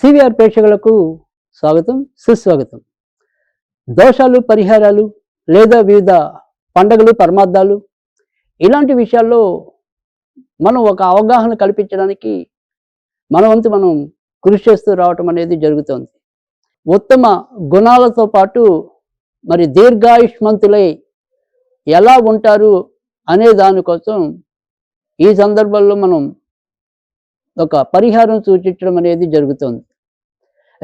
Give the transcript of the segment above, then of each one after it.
CVR ప్రేక్షకులకు స్వాగతం సుస్వాగతం. దోషాలు పరిహారాలు లేదా వివిధ పండగలు పరమార్థాలు ఇలాంటి విషయాల్లో మనం ఒక అవగాహన కల్పించడానికి మన వంతు మనం కృషి చేస్తూ రావటం అనేది జరుగుతుంది. ఉత్తమ గుణాలతో పాటు మరి దీర్ఘాయుష్మంతులై ఎలా ఉంటారు అనే దానికోసం ఈ సందర్భంలో మనం ఒక పరిహారం సూచించడం అనేది జరుగుతుంది.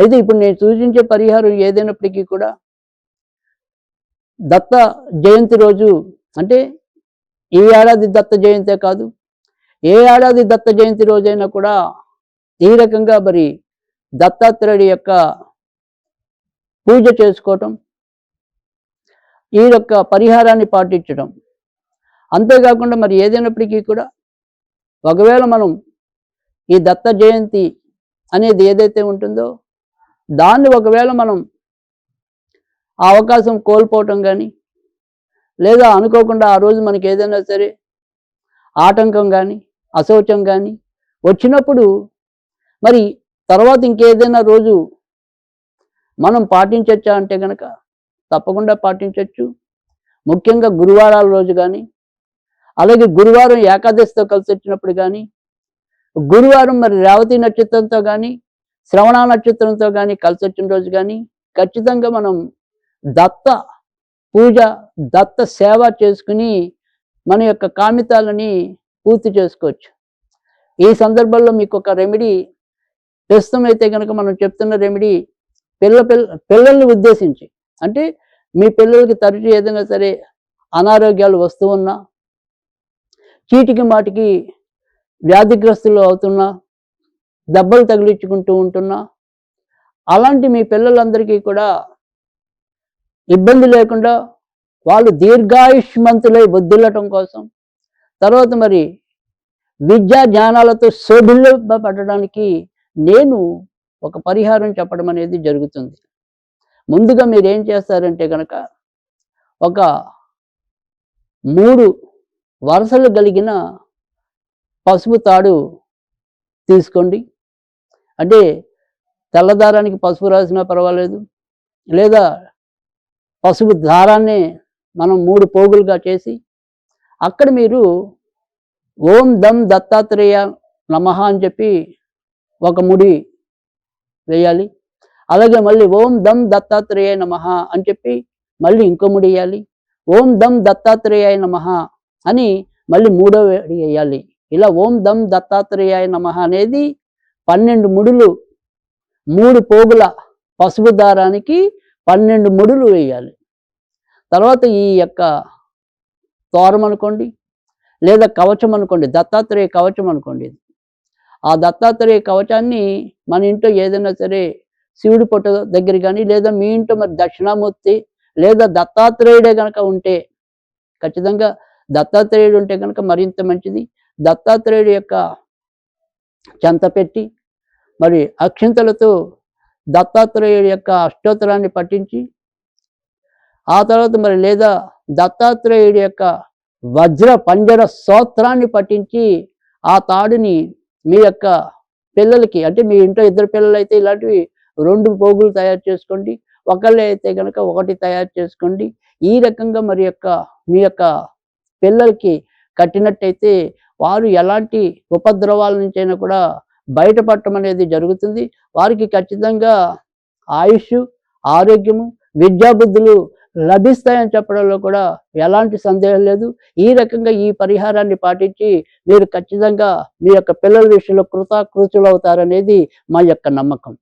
అయితే ఇప్పుడు నేను సూచించే పరిహారం ఏదైనప్పటికీ కూడా దత్త జయంతి రోజు అంటే ఈ ఏడాది దత్త జయంతే కాదు ఏ ఏడాది దత్త జయంతి రోజైనా కూడా ఈ రకంగా మరి దత్తాత్రేయుడి యొక్క పూజ చేసుకోవటం ఈ యొక్క పరిహారాన్ని పాటించడం. అంతేకాకుండా మరి ఏదైనప్పటికీ కూడా ఒకవేళ మనం ఈ దత్త జయంతి అనేది ఏదైతే ఉంటుందో దాన్ని ఒకవేళ మనం ఆ అవకాశం కోల్పోవటం కానీ లేదా అనుకోకుండా ఆ రోజు మనకి ఏదైనా సరే ఆటంకం కానీ అశౌచం కానీ వచ్చినప్పుడు మరి తర్వాత ఇంకేదైనా రోజు మనం పాటించవచ్చా అంటే కనుక తప్పకుండా పాటించవచ్చు ముఖ్యంగా గురువారాల రోజు కానీ అలాగే గురువారం ఏకాదశితో కలిసి వచ్చినప్పుడు కానీ గురువారం మరి రేవతి నక్షత్రంతో కానీ శ్రవణ నక్షత్రంతో కానీ కలిసి వచ్చిన రోజు కానీ ఖచ్చితంగా మనం దత్త పూజ దత్త సేవ చేసుకుని మన యొక్క కామితాలని పూర్తి చేసుకోవచ్చు. ఈ సందర్భంలో మీకు ఒక రెమెడీ ప్రస్తుతం అయితే కనుక మనం చెప్తున్న రెమెడీ పిల్ల పిల్ల పిల్లల్ని ఉద్దేశించి. అంటే మీ పిల్లలకి తరచు ఏదైనా సరే అనారోగ్యాలు వస్తూ ఉన్నా చీటికి మాటికి వ్యాధిగ్రస్తులు అవుతున్నా దెబ్బలు తగిలించుకుంటూ ఉంటున్నా. అలాంటి మీ పిల్లలందరికీ కూడా ఇబ్బంది లేకుండా వాళ్ళు దీర్ఘాయుష్మంతులై బుద్ధిల్లటం కోసం తర్వాత మరి విద్యా జ్ఞానాలతో శోభిల్లపడడానికి నేను ఒక పరిహారం చెప్పడం అనేది జరుగుతుంది. ముందుగా మీరు ఏం చేస్తారంటే కనుక ఒక మూడు వరుసలు కలిగిన పసుపు తాడు తీసుకోండి. అంటే తెల్లదారానికి పసుపు రాసినా పర్వాలేదు లేదా పసుపు దారాన్ని మనం మూడు పోగులుగా చేసి అక్కడ మీరు ఓం దమ్ దత్తాత్రేయ నమః అని చెప్పి ఒక ముడి వేయాలి. అలాగే మళ్ళీ ఓం దమ్ దత్తాత్రేయ నమః అని చెప్పి మళ్ళీ ఇంకో ముడి వేయాలి. ఓం దమ్ దత్తాత్రేయ నమః అని మళ్ళీ మూడో వేడి వేయాలి. ఇలా ఓం దమ్ దత్తాత్రేయాయ నమ అనేది పన్నెండు ముడులు మూడు పోగుల పసుపు దారానికి పన్నెండు ముడులు వేయాలి తర్వాత ఈ యొక్క తోరం అనుకోండి లేదా కవచం అనుకోండి దత్తాత్రేయ కవచం అనుకోండి ఇది. ఆ దత్తాత్రేయ కవచాన్ని మన ఇంట్లో ఏదైనా సరే శివుడి పొట్ట దగ్గర కానీ లేదా మీ ఇంట్లో మరి దక్షిణామూర్తి లేదా దత్తాత్రేయుడే కనుక ఉంటే ఖచ్చితంగా దత్తాత్రేయుడు ఉంటే కనుక మరింత మంచిది దత్తాత్రేయుడు యొక్క చెంత పెట్టి మరి అక్షింతలతో దత్తాత్రేయుడి యొక్క అష్టోత్తరాన్ని పఠించి ఆ తర్వాత మరి లేదా దత్తాత్రేయుడి యొక్క వజ్ర పంజర స్తోత్రాన్ని పఠించి ఆ తాడుని మీ యొక్క పిల్లలకి అంటే మీ ఇంట్లో ఇద్దరు పిల్లలైతే ఇలాంటివి రెండు పోగులు తయారు చేసుకోండి ఒకళ్ళు అయితే కనుక ఒకటి తయారు చేసుకోండి. ఈ రకంగా మరి యొక్క మీ యొక్క పిల్లలకి కట్టినట్టయితే వారు ఎలాంటి ఉపద్రవాల నుంచైనా కూడా బయటపడటం అనేది జరుగుతుంది. వారికి ఖచ్చితంగా ఆయుష్ ఆరోగ్యము విద్యాబుద్ధులు లభిస్తాయని చెప్పడంలో కూడా ఎలాంటి సందేహం లేదు. ఈ రకంగా ఈ పరిహారాన్ని పాటించి మీరు ఖచ్చితంగా మీ యొక్క పిల్లల విషయంలో కృతకృతులు అవుతారనేది మా యొక్క నమ్మకం.